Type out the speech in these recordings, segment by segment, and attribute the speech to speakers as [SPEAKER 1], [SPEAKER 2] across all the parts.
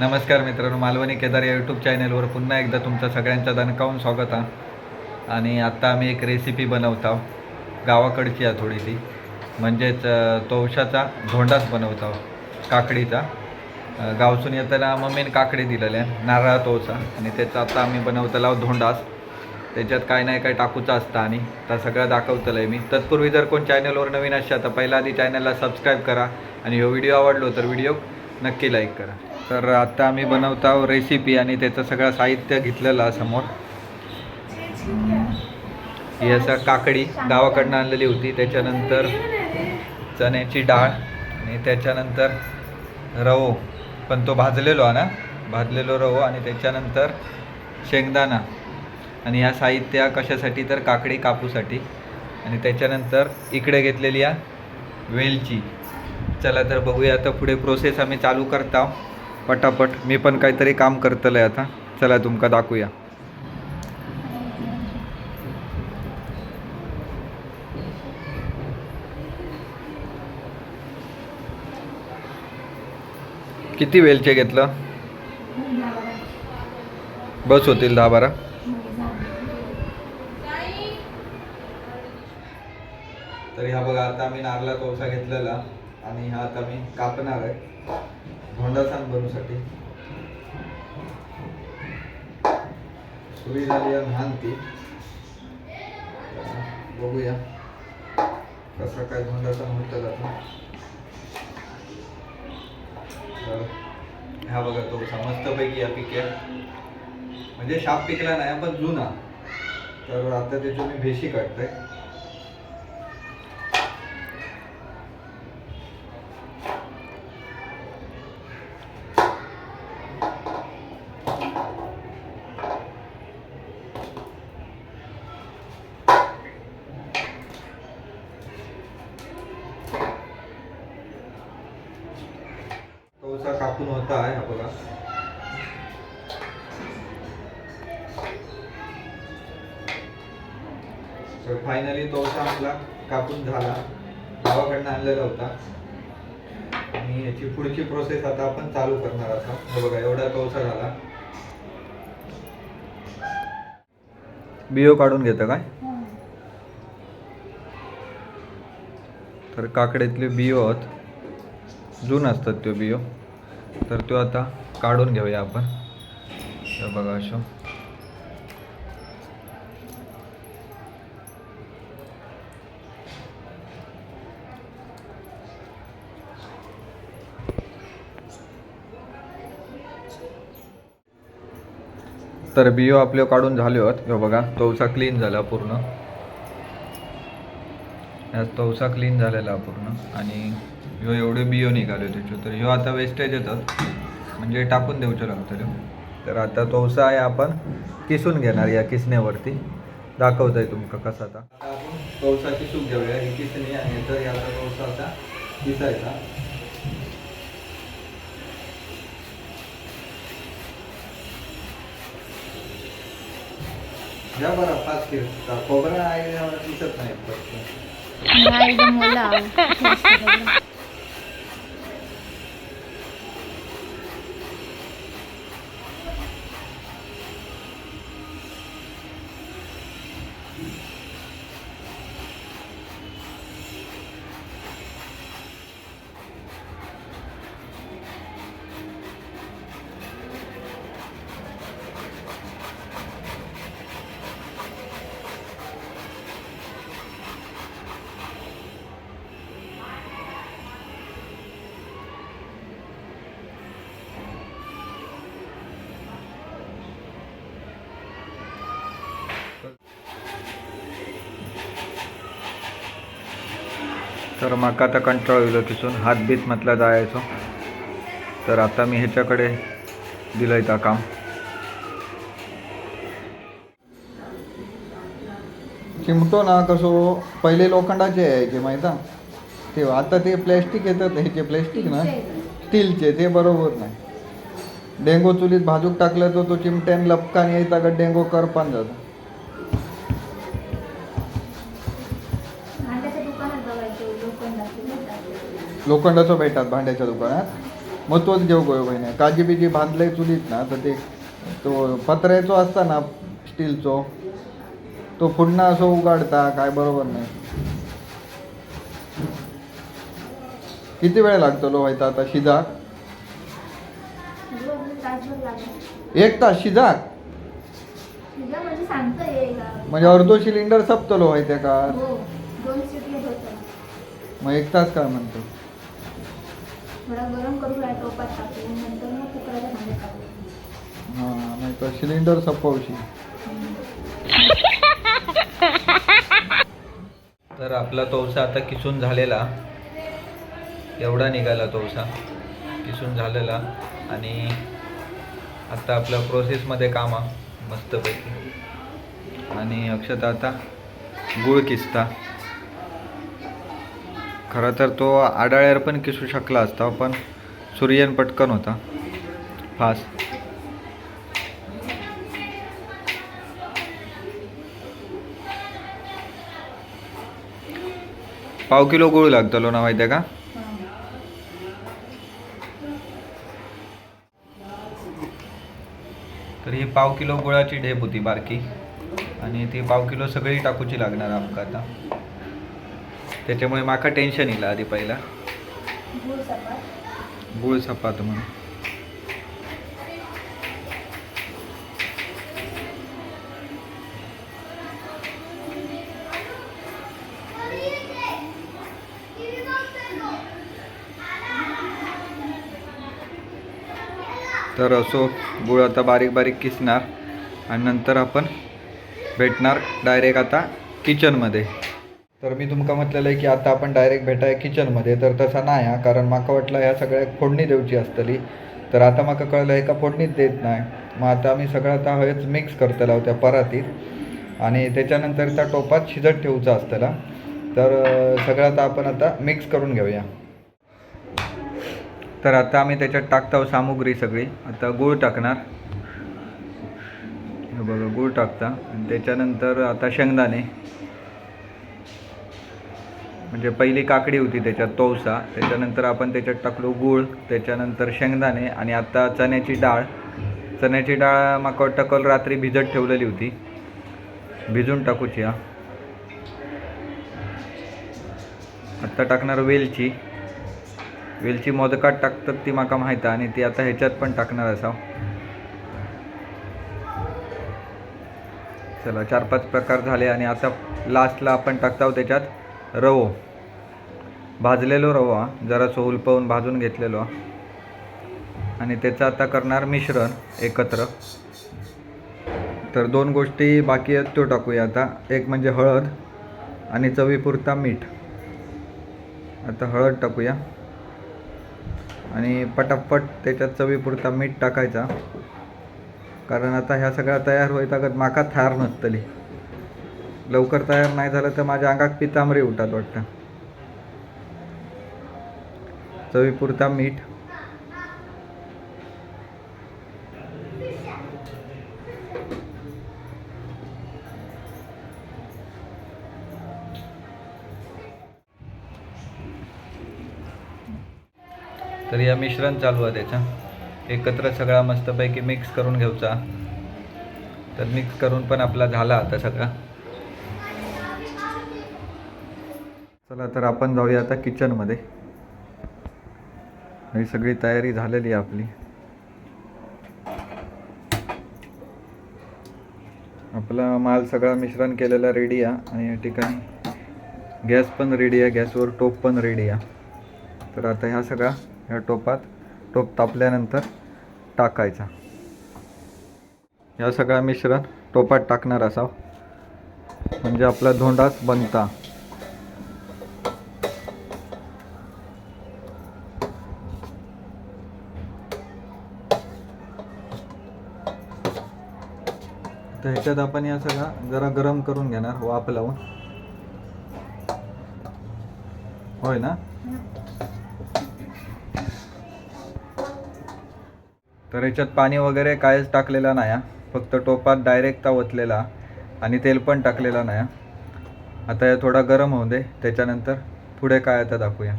[SPEAKER 1] नमस्कार मित्रांनो मालवणी केदार या यूट्यूब चॅनलवर पुन्हा एकदा तुमचं सगळ्यांचं दणकावून स्वागत आहे. आणि आत्ता आम्ही एक रेसिपी बनवत आहोत गावाकडची आहे थोडीशी. म्हणजेच तोवशाचा तवशाचा धोंडाच बनवत आहोत काकडीचा. गावसून येताना मम्मीने काकडी दिलेल्या नारळा तोवसा आणि त्याचा आता आम्ही बनवतला धोंडास. त्याच्यात काय नाही काय टाकूचं असतं आणि तर सगळं दाखवतलं आहे मी. तत्पूर्वी जर कोण चॅनलवर नवीन असाल तर पहिला आधी चॅनलला सबस्क्राईब करा. आणि हो हा व्हिडिओ आवडलो तर व्हिडिओ नक्की लाईक करा. तर आता आम्ही बनवत आहोत रेसिपी आणि त्याचं सगळं साहित्य घेतलेलं समोर. ही असं काकडी गावाकडनं आणलेली होती. त्याच्यानंतर चण्याची डाळ आणि त्याच्यानंतर रवो. पण तो भाजलेलो आहे ना? भाजलेलो रवो आणि त्याच्यानंतर शेंगदाणा. आणि ह्या साहित्य कशासाठी? तर काकडी कापूसाठी. आणि त्याच्यानंतर इकडे घेतलेली आहे वेलची. चला तर बघूया. आता पुढे प्रोसेस आम्ही चालू करत आहोत पटापट. मी पण काहीतरी काम करतलं आता. चला तुमका दाखवूया. किती वेलचे घेतलं? बस होतील दहा बारा. तर ह्या बघा आता आम्ही नारळा कोळसा घेतलेला आणि हा आता मी कापणार आहे. धोंडासान बनवूसाठी सुरी झाली लहान ती. बघूया. कसा काय धोंडासान होतं जातो. तर ह्या बघा तो समजतपैकी या पिके म्हणजे शाप पिकला नाही पण जुना. तर आता त्याची मी भेशी काढतोय. कापून होता आहे हा बघा. तर फायनली तोसा आपला कापून झाला. गावाकडनं आणलेला होता. आणि याची पुढची प्रोसेस आता आपण चालू करणार आता हे बघा एवढा तोसा झाला. बियो काढून घेतं काय? तर काकड्यातले बियो आहेत. जून असतात तो बियो तर तो आता काढून घेऊया आपण. तर बघा अशो. तर बियो आपले काढून झाले होत. ह्यो बघा तवसा क्लीन झाला पूर्ण. तवसा क्लीन झालेला पूर्ण. आणि ह्यो एवढे बियो निघाले त्याचे. तर ह्यो आता वेस्टेज येतात. म्हणजे टाकून देऊचे लागतं तर आता तवसा आहे आपण किसून घेणार या किसण्यावरती दाखवत आहे तुमका कसा आता. आता आपण तवसा किसून घेऊया. ही किसणी आणि तर याचा तवसा आता किसायचा. या बरं फास्ट खोबरा आहे दिसत नाही. तर माका आता कंटाळ येलो तिथून. हात बीत म्हटलं जायचो. तर आता मी ह्याच्याकडे दिलंय त्या काम. चिमटो ना कसो पहिले लोखंडाचे यायचे माहिती? ते आता ते प्लॅस्टिक येतात ह्याचे प्लॅस्टिक ना. स्टीलचे ते बरोबर नाही. डेंगो चुलीत भाजूक टाकलं तर तो चिमट्यान लपकान यायचा का डेंगो करपान जातो.
[SPEAKER 2] लोखंडाचे भेटतात.
[SPEAKER 1] भांड्याच्या दुकानात. मग तोच घेऊ गोय बहिणी. काजी बिजी बांधले चुलीत ना तर ते तो पत्र्याचो असता ना स्टीलचो. तो पुन्हा असं उगाडता काय बरोबर नाही. किती वेळ लागतो लो व्हायचा आता शिजाक एक तास शिजाक
[SPEAKER 2] म्हणजे
[SPEAKER 1] म्हणजे अर्धो सिलेंडर संपतलो व्हायच्या का?
[SPEAKER 2] हो
[SPEAKER 1] मग एक तास काय म्हणतो?
[SPEAKER 2] थोडा गरम करू लाय टोपात टाकून नंतर मग कुकराच्या भांड्यात टाकू
[SPEAKER 1] हां नाही तर सिलेंडर संपवशी तर आपला तवसा आता किसून झालेला. एवढा निघाला तवसा किसून झालेला आणि आता आपल्या प्रोसेसमध्ये काम मस्तपैकी. आणि अक्षता आता गुळ किसता. खरं तर तो आडाळ्यावर पण किसू शकला असता पण सूर्यन पटकन होता. फास्ट पाव किलो गुळ लागतलो ना माहिती आहे का? तर ही पाव किलो गुळाची ढेप होती बारकी. आणि ती पाव किलो सगळी टाकूची लागणार आमका आता. त्याच्यामुळे माका टेन्शन येईल आधी पहिला.
[SPEAKER 2] गूळ
[SPEAKER 1] सपात म्हणून. तर असो गुळ आता बारीक बारीक किसणार आणि नंतर आपण भेटणार डायरेक्ट आता किचनमध्ये तर मी तुमका म्हटलेलं आहे की आता आपण डायरेक्ट भेटाय किचनमध्ये तर तसा नाही हा कारण म्हाका वाटलं ह्या सगळ्या फोडणी देऊची असतली. तर आता म्हाका कळलं आहे का फोडणीच देत नाही. मग आता आम्ही सगळं आता हयच मिक्स करतला त्या परातीत. आणि त्याच्यानंतर त्या टोपात शिजत ठेवूचा असतला. तर सगळं आता आपण आता मिक्स करून घेऊया. तर आता आम्ही त्याच्यात टाकतो सामुग्री सगळी. आता गूळ टाकणार. बघा गूळ टाकता. आणि त्याच्यानंतर आता शेंगदाणे. म्हणजे पहिली काकडी होती त्याच्यात तवसा त्याच्यानंतर आपण त्याच्यात टाकलो गूळ त्याच्यानंतर शेंगदाणे आणि आत्ता चण्याची डाळ. चण्याची डाळ माका वाटतं रात्री भिजत ठेवलेली होती. भिजून टाकूची हा आत्ता टाकणार वेलची. वेलची मोदकात टाकतात ती माका माहीत आहे आणि ती आता ह्याच्यात पण टाकणार असाव. चला चार पाच प्रकार झाले आणि आता लास्टला आपण टाकताव त्याच्यात. रवो. भाजलेलो रवो हा. जरा सोलपवून भाजून घेतलेलो हा. आणि त्याचं आता करणार मिश्रण एकत्र. तर दोन गोष्टी बाकी आहेत तो टाकूया आता. एक म्हणजे हळद आणि चवीपुरता मीठ. आता हळद टाकूया. आणि पटापट त्याच्यात चवीपुरता मीठ टाकायचा. कारण आता ह्या सगळ्या तयार होईत माका थार नसतली. लवकर तयार नाही झालं तर माझ्या अंगात पितांबरी उठतात वाटतं. चवीपुरता मीठ. तर या मिश्रण चालू आहे त्याचं. एकत्र सगळा मस्तपैकी मिक्स करून घ्यायचा तर मिक्स करून पण आपला झाला आता सगळा. चला तर आपण जाऊया आता किचनमध्ये. ही सगळी तयारी झालेली आहे आपली. आपला माल सगळा मिश्रण केलेला रेडी आहे. आणि या ठिकाणी गॅस पण रेडी आहे. गॅसवर टोप पण रेडी आहे. तर आता ह्या सगळ्या ह्या टोपात टोप तापल्यानंतर टाकायचा. ह्या सगळ्या मिश्रण टोपात टाकणार असाव. म्हणजे आपला धोंडाच बनता. तर ह्याच्यात आपण या सगळा जरा गरम करून घेणार वाफ लावून. होय ना? तर याच्यात पाणी वगैरे कायच टाकलेलं नाही फक्त टोपात डायरेक्ट ओतलेला आणि तेल पण टाकलेला नाही आता हे थोडा गरम होऊ दे त्याच्यानंतर पुढे काय आता दाखवूया.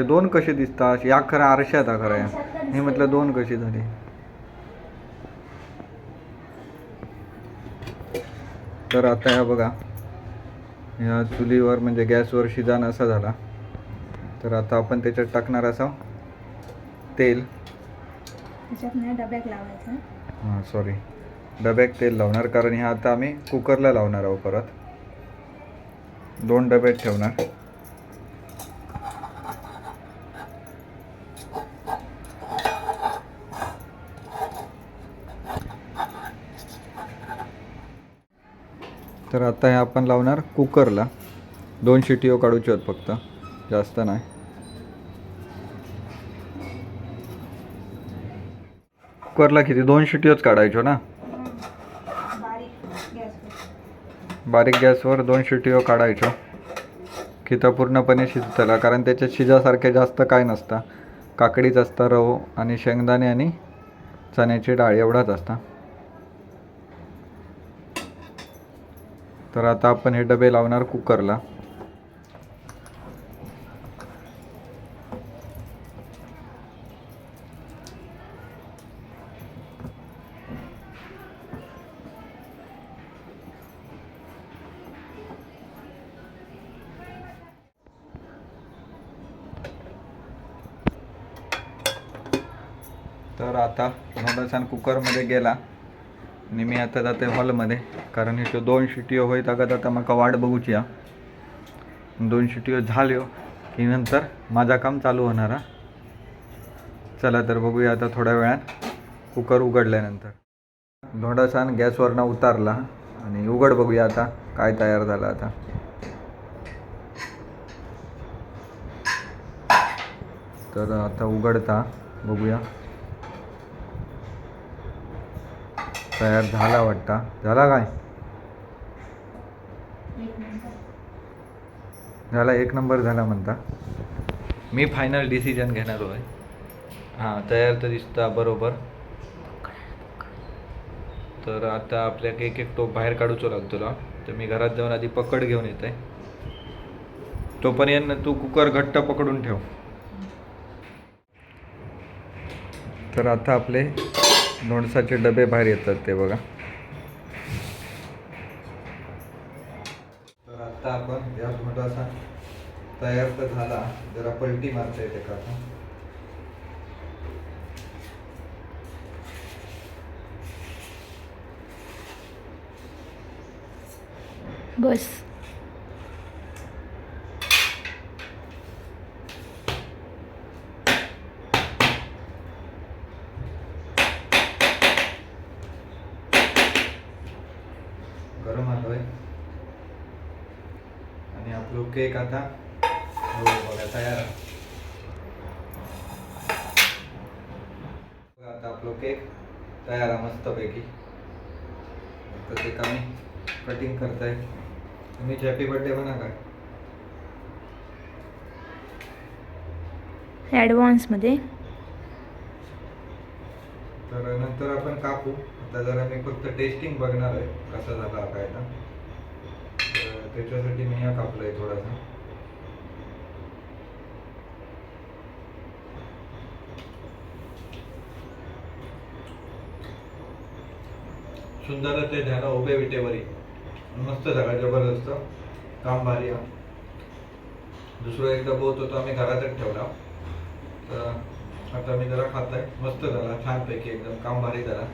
[SPEAKER 1] अरे दोन कशी दिसतात? या खरं आरशात हा खरं
[SPEAKER 2] का
[SPEAKER 1] मी म्हटलं दोन कशी झाली? तर आता ह्या बघा. ह्या चुलीवर म्हणजे गॅसवर शिजान असा झाला. तर आता आपण त्याच्यात टाकणार असा तेल. हां सॉरी डब्यात तेल लावणार कारण ह्या आता आम्ही कुकरला लावणार आहोत परत. दोन डब्यात ठेवणार. तर आता हे आपण लावणार कुकरला. दोन शिटीओ काढूचे आहेत फक्त. जास्त नाही. कुकरला किती? दोन शिटीओच काढायचो ना?
[SPEAKER 2] बारीक गॅसवर
[SPEAKER 1] दोन शिटीओ काढायचो. की पूर्णपणे शिजतला कारण त्याच्या शिजासारखे जास्त काय नसता. काकडीच असता रवो आणि शेंगदाणे आणि चण्याची डाळ एवढाच असता. तर आता आपण हे डबे लावणार कुकरला. तर आता थोडासा कुकरमध्ये गेला आणि मी आता जाते हॉलमध्ये. कारण हे दोन शिट्यो होईत अगद आता म्हाका वाट बघूची हा. दोन शिट्यो झाल्यो की नंतर माझा काम चालू होणार हा. चला तर बघूया आता थोड्या वेळात. कुकर उघडल्यानंतर. थोडासान गॅसवरनं उतारला आणि उघड बघूया आता काय तयार झालं आता. तर आता उघडता बघूया. तयार झाला वाटता. झाला काय? झाला एक नंबर झाला म्हणता. मी फायनल डिसिजन घेणार आहे हां तयार तर दिसता बरोबर. तर आता आपल्याक एक एक टोप बाहेर काढूचो लागतो तर मी घरात जाऊन आधी पकड घेऊन येत आहे तोपर्यंत तू कुकर घट्ट पकडून ठेव. तर आता आपले लोणसाचे डबे बाहेर येतात ते बघा. तर आता आपण या थोडासा तयार तर झाला. जरा पलटी मारता येते का आता?
[SPEAKER 2] बस
[SPEAKER 1] गरम आलोय आणि आपलो केक आता हो बघा तयार आता आपलो केक तयार आहे मस्तपैकी आता ते कमी कटिंग करताय तुम्ही हॅपी बर्थडे म्हणा काय
[SPEAKER 2] ॲडव्हान्समध्ये
[SPEAKER 1] तर नंतर आपण कापू. आता जरा मी फक्त टेस्टिंग बघणार आहे कसा झाला काय ना तर. त्याच्यासाठी मी हा कापलाय थोडासा. सुंदर ते ध्यान उभे विटेवरी. मस्त झाला जबरदस्त. काम भारी हा दुसरा एकदा बोत होतो आम्ही घरातच ठेवला. तर आता मी जरा खात आहे मस्त झाला छानपैकी एकदम. काम भारी झाला.